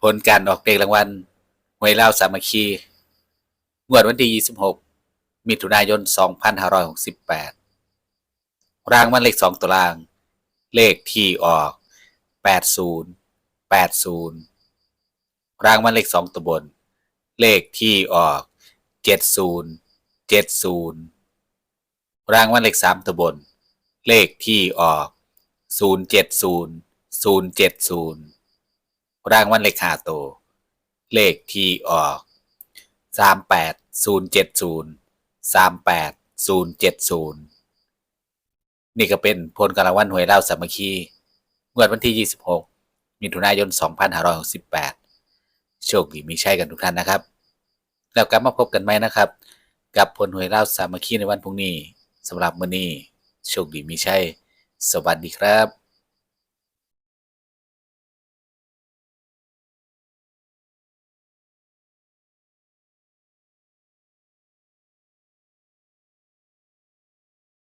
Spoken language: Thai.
ผลการออกเลขรางวัลหวยเล่าวสามัคคี งวดวันที่ 26 มิถุนายน 2568 รางวัลเลข 2 ตัวล่าง เลขที่ออก 80 80 รางวัลเลข 2 ตัวบน เลขที่ออก 70 70 รางวัลเลข 3 ตัวบน เลขที่ออก 070 070 รางวัลเลขห้าตัวเลขที่ออกสามแปดศูนย์เจ็ดศูนย์สามแปดศูนย์เจ็ดศูนย์นี่ก็เป็นผลการรางวัลหวยเล่าวสามัคคีงวดวันที่ยี่สิบหกมิถุนายนสองพันห้าร้อยหกสิบแปดโชคดีมีชัยกันทุกท่านนะครับ แล้วกลับมาพบกันไหมนะครับ กับผลหวยเล่าวสามัคคีในวันพรุ่งนี้สำหรับมื้อนี้โชคดีมีชัย สวัสดีครับ